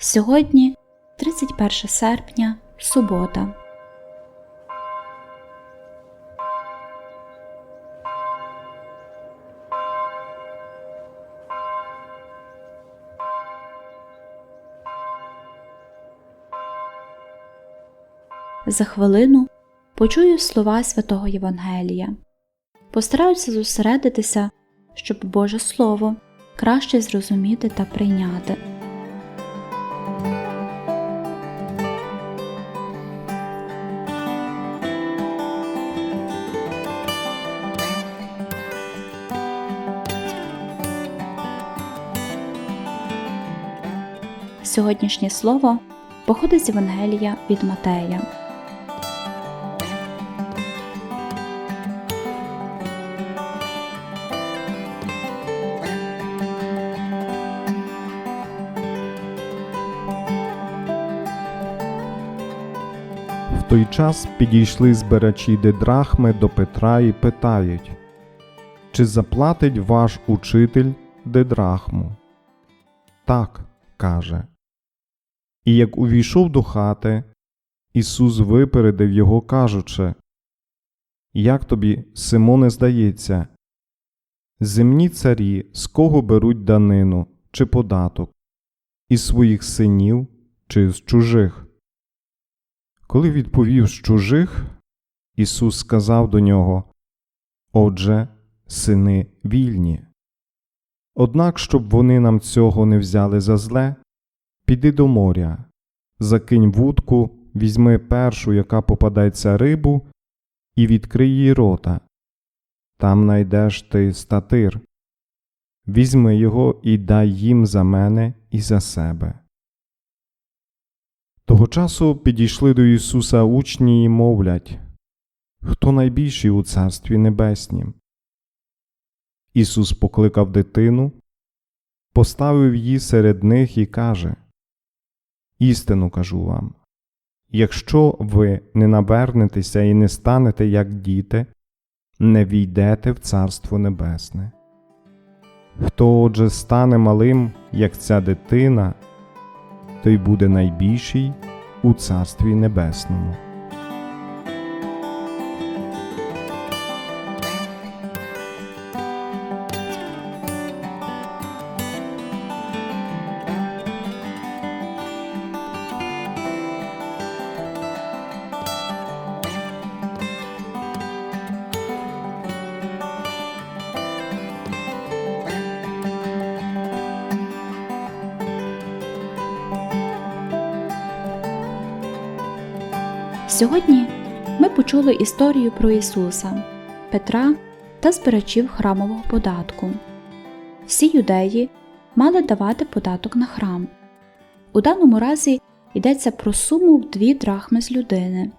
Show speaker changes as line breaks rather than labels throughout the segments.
Сьогодні 31 серпня, субота. За хвилину почую слова святого Євангелія. Постараюся зосередитися, щоб Боже Слово краще зрозуміти та прийняти. Сьогоднішнє слово походить з Євангелія від Матея.
В той час підійшли збирачі дидрахми до Петра і питають, чи заплатить ваш учитель дидрахму? Так, каже. І як увійшов до хати, Ісус випередив його, кажучи, Як тобі, Симоне, здається, земні царі з кого беруть данину чи податок, із своїх синів чи з чужих? Коли відповів з чужих, Ісус сказав до нього Отже, сини вільні. Однак, щоб вони нам цього не взяли за зле, піди до моря, закинь вудку, візьми першу, яка попадеться рибу, і відкрий їй рота. Там найдеш ти статир. Візьми його і дай їм за мене і за себе. Того часу підійшли до Ісуса учні і мовлять Хто найбільший у Царстві Небеснім? Ісус покликав дитину, поставив її серед них і каже Істину кажу вам якщо ви не навернетеся і не станете як діти, не війдете в Царство Небесне. Хто отже стане малим, як ця дитина, той буде найбільший у Царстві Небесному.
Сьогодні ми почули історію про Ісуса, Петра та збирачів храмового податку. Всі юдеї мали давати податок на храм. У даному разі йдеться про суму в дві драхми з людини,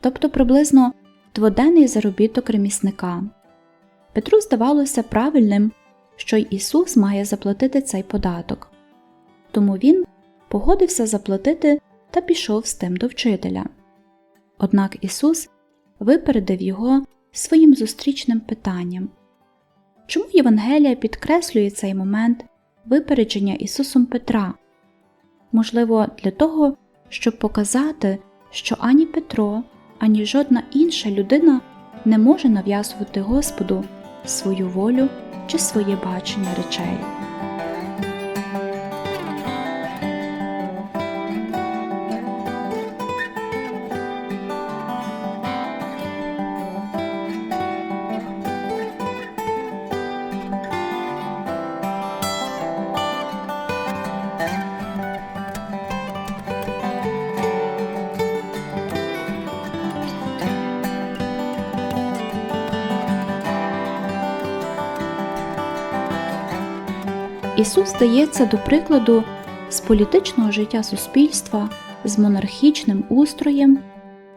тобто приблизно дводенний заробіток ремісника. Петру здавалося правильним, що й Ісус має заплатити цей податок. Тому він погодився заплатити та пішов з тим до вчителя. Однак Ісус випередив його своїм зустрічним питанням чому Євангелія підкреслює цей момент випередження Ісусом Петра? Можливо, для того, щоб показати, що ані Петро, ані жодна інша людина не може нав'язувати Господу свою волю чи своє бачення речей. Ісус здається до прикладу з політичного життя суспільства, з монархічним устроєм,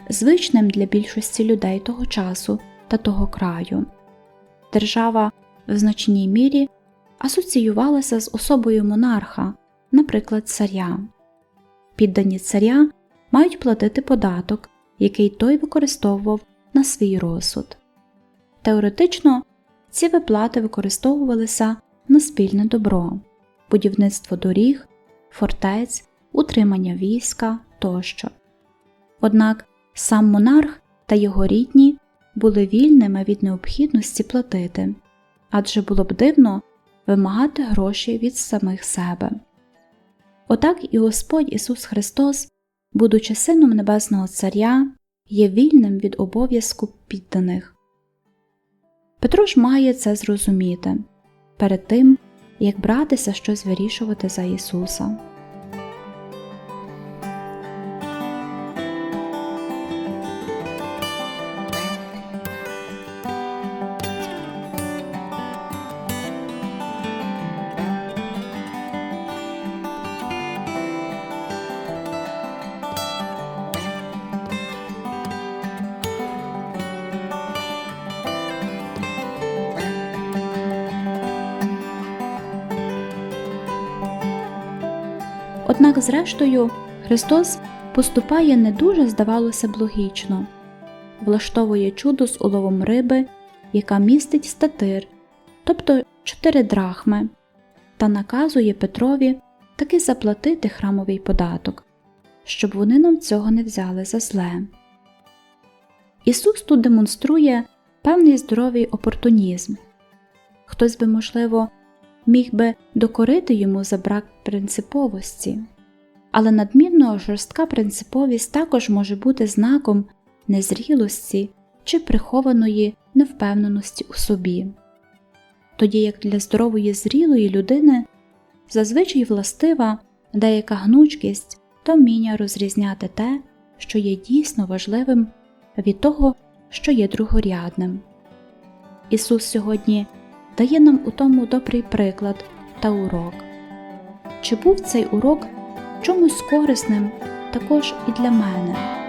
звичним для більшості людей того часу та того краю. Держава в значній мірі асоціювалася з особою монарха, наприклад, царя. Піддані царя мають платити податок, який той використовував на свій розсуд. Теоретично ці виплати використовувалися на спільне добро, будівництво доріг, фортець утримання війська тощо. Однак сам монарх та його рідні були вільними від необхідності платити, адже було б дивно вимагати гроші від самих себе. Отак і Господь Ісус Христос, будучи Сином Небесного Царя, є вільним від обов'язку підданих. Петро ж має це зрозуміти перед тим, як братися щось вирішувати за Ісуса. Однак, зрештою, Христос поступає не дуже, здавалося б, логічно, влаштовує чудо з уловом риби, яка містить статир, тобто чотири драхми, та наказує Петрові таки заплатити храмовий податок, щоб вони нам цього не взяли за зле. Ісус тут демонструє певний здоровий опортунізм. Хтось би, можливо, міг би докорити йому за брак принциповості, але надмірно жорстка принциповість також може бути знаком незрілості чи прихованої невпевненості у собі. Тоді як для здорової зрілої людини зазвичай властива деяка гнучкість та вміння розрізняти те, що є дійсно важливим від того, що є другорядним. Ісус сьогодні дає нам у тому добрий приклад та урок. Чи був цей урок чомусь корисним також і для мене?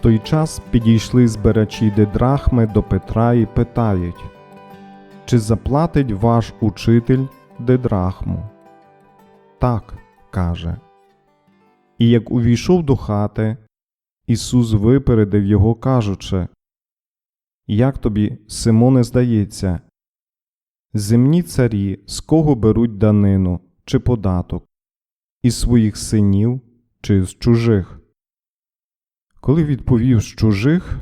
Той час підійшли збирачі дидрахми до Петра і питають, чи заплатить ваш учитель дидрахму? Так, каже. І як увійшов до хати, Ісус випередив його, кажучи, Як тобі, Симоне, здається, земні царі з кого беруть данину чи податок, із своїх синів чи з чужих? Коли відповів з чужих,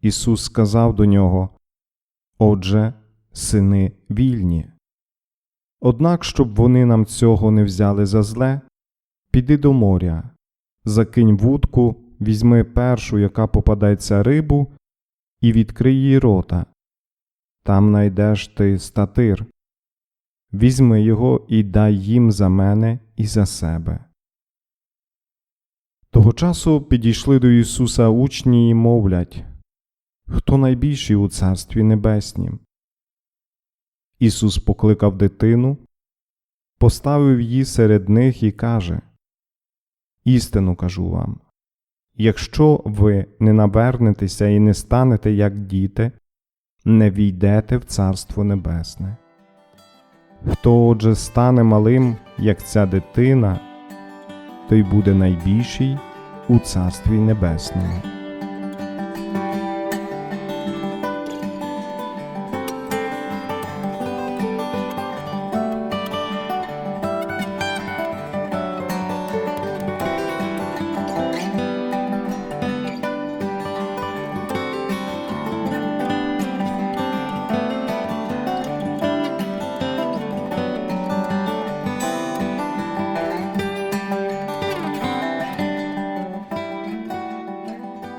Ісус сказав до нього Отже, сини вільні. Однак, щоб вони нам цього не взяли за зле, піди до моря, закинь вудку, візьми першу, яка попадеться рибу, і відкрий їй рота. Там найдеш ти статир. Візьми його і дай їм за мене і за себе. Того часу підійшли до Ісуса учні і мовлять Хто найбільший у Царстві Небеснім? Ісус покликав дитину, поставив її серед них і каже Істину кажу вам якщо ви не навернетеся і не станете як діти, не війдете в Царство Небесне. Хто отже стане малим, як ця дитина, той буде найбільший у Царстві Небесному.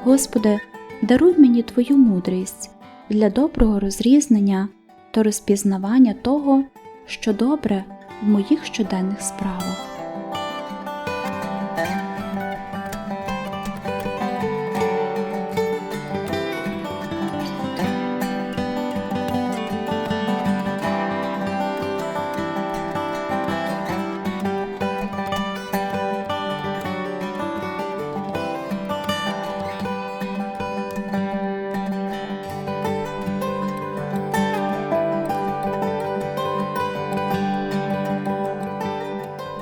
Господи, даруй мені Твою мудрість для доброго розрізнення та розпізнавання того, що добре в моїх щоденних справах.